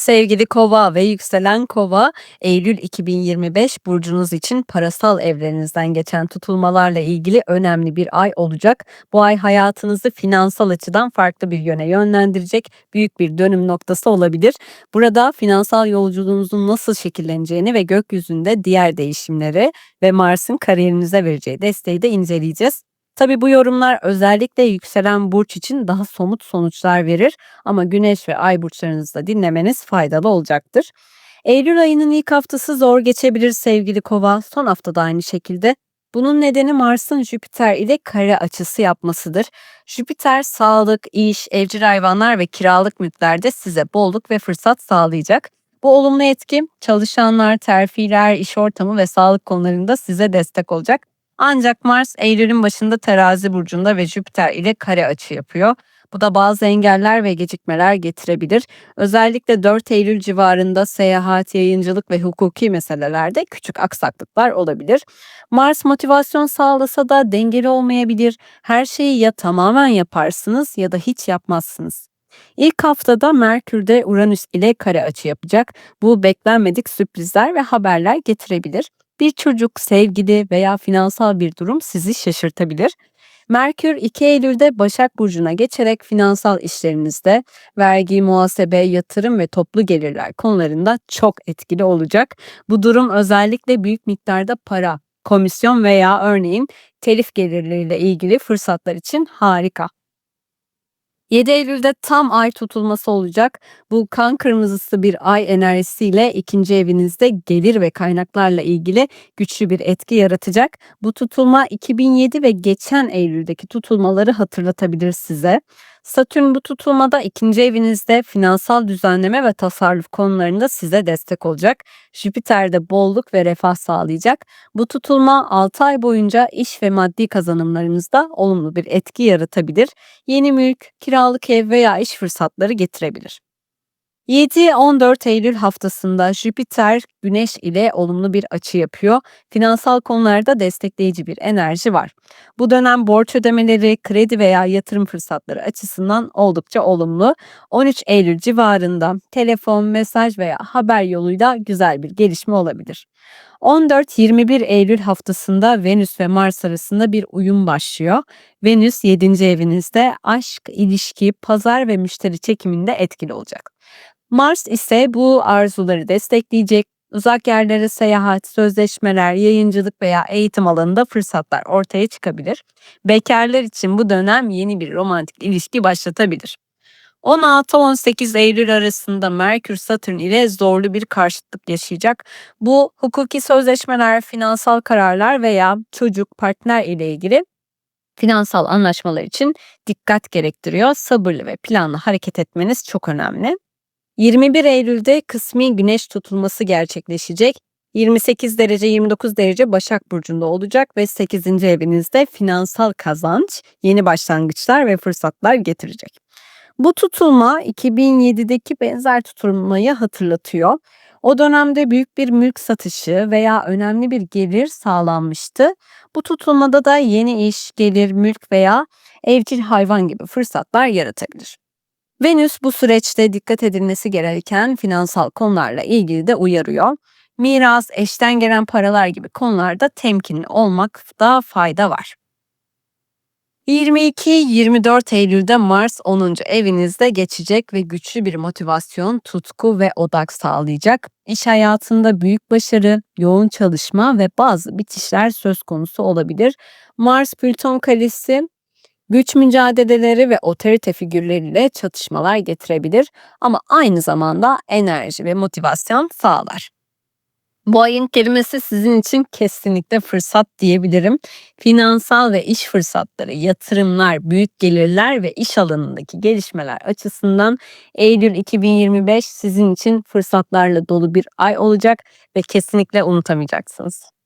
Sevgili Kova ve yükselen Kova, Eylül 2025 burcunuz için parasal evreninden geçen tutulmalarla ilgili önemli bir ay olacak. Bu ay hayatınızı finansal açıdan farklı bir yöne yönlendirecek büyük bir dönüm noktası olabilir. Burada finansal yolculuğunuzun nasıl şekilleneceğini ve gökyüzünde diğer değişimleri ve Mars'ın kariyerinize vereceği desteği de inceleyeceğiz. Tabi bu yorumlar özellikle yükselen burç için daha somut sonuçlar verir ama güneş ve ay burçlarınızı da dinlemeniz faydalı olacaktır. Eylül ayının ilk haftası zor geçebilir sevgili kova, son hafta da aynı şekilde. Bunun nedeni Mars'ın Jüpiter ile kare açısı yapmasıdır. Jüpiter sağlık, iş, evcil hayvanlar ve kiralık mülklerde size bolluk ve fırsat sağlayacak. Bu olumlu etki çalışanlar, terfiler, iş ortamı ve sağlık konularında size destek olacak. Ancak Mars Eylül'ün başında terazi burcunda ve Jüpiter ile kare açı yapıyor. Bu da bazı engeller ve gecikmeler getirebilir. Özellikle 4 Eylül civarında seyahat, yayıncılık ve hukuki meselelerde küçük aksaklıklar olabilir. Mars motivasyon sağlasa da dengeli olmayabilir. Her şeyi ya tamamen yaparsınız ya da hiç yapmazsınız. İlk haftada Merkür de Uranüs ile kare açı yapacak. Bu beklenmedik sürprizler ve haberler getirebilir. Bir çocuk, sevgili veya finansal bir durum sizi şaşırtabilir. Merkür 2 Eylül'de Başak Burcu'na geçerek finansal işlerinizde vergi, muhasebe, yatırım ve toplu gelirler konularında çok etkili olacak. Bu durum özellikle büyük miktarda para, komisyon veya örneğin telif gelirleriyle ilgili fırsatlar için harika. 7 Eylül'de tam ay tutulması olacak. Bu kan kırmızısı bir ay enerjisiyle ikinci evinizde gelir ve kaynaklarla ilgili güçlü bir etki yaratacak. Bu tutulma 2007 ve geçen Eylül'deki tutulmaları hatırlatabilir size. Satürn bu tutulmada ikinci evinizde finansal düzenleme ve tasarruf konularında size destek olacak. Jüpiter de bolluk ve refah sağlayacak. Bu tutulma 6 ay boyunca iş ve maddi kazanımlarınızda olumlu bir etki yaratabilir. Yeni mülk, kiralık ev veya iş fırsatları getirebilir. 7-14 Eylül haftasında Jüpiter Güneş ile olumlu bir açı yapıyor. Finansal konularda destekleyici bir enerji var. Bu dönem borç ödemeleri, kredi veya yatırım fırsatları açısından oldukça olumlu. 13 Eylül civarında telefon, mesaj veya haber yoluyla güzel bir gelişme olabilir. 14-21 Eylül haftasında Venüs ve Mars arasında bir uyum başlıyor. Venüs 7. evinizde aşk, ilişki, pazar ve müşteri çekiminde etkili olacak. Mars ise bu arzuları destekleyecek, uzak yerlere seyahat, sözleşmeler, yayıncılık veya eğitim alanında fırsatlar ortaya çıkabilir. Bekarlar için bu dönem yeni bir romantik ilişki başlatabilir. 16-18 Eylül arasında Merkür Satürn ile zorlu bir karşıtlık yaşayacak. Bu hukuki sözleşmeler, finansal kararlar veya çocuk, partner ile ilgili finansal anlaşmalar için dikkat gerektiriyor. Sabırlı ve planlı hareket etmeniz çok önemli. 21 Eylül'de kısmi güneş tutulması gerçekleşecek. 28 derece 29 derece Başak Burcu'nda olacak ve 8. evinizde finansal kazanç, yeni başlangıçlar ve fırsatlar getirecek. Bu tutulma 2007'deki benzer tutulmayı hatırlatıyor. O dönemde büyük bir mülk satışı veya önemli bir gelir sağlanmıştı. Bu tutulmada da yeni iş, gelir, mülk veya evcil hayvan gibi fırsatlar yaratabilir. Venüs bu süreçte dikkat edilmesi gereken finansal konularla ilgili de uyarıyor. Miras, eşten gelen paralar gibi konularda temkinli olmakta fayda var. 22-24 Eylül'de Mars 10. evinizde geçecek ve güçlü bir motivasyon, tutku ve odak sağlayacak. İş hayatında büyük başarı, yoğun çalışma ve bazı bitişler söz konusu olabilir. Mars Plüton karesi güç mücadeleleri ve otorite figürleriyle çatışmalar getirebilir ama aynı zamanda enerji ve motivasyon sağlar. Bu ayın kelimesi sizin için kesinlikle fırsat diyebilirim. Finansal ve iş fırsatları, yatırımlar, büyük gelirler ve iş alanındaki gelişmeler açısından Eylül 2025 sizin için fırsatlarla dolu bir ay olacak ve kesinlikle unutamayacaksınız.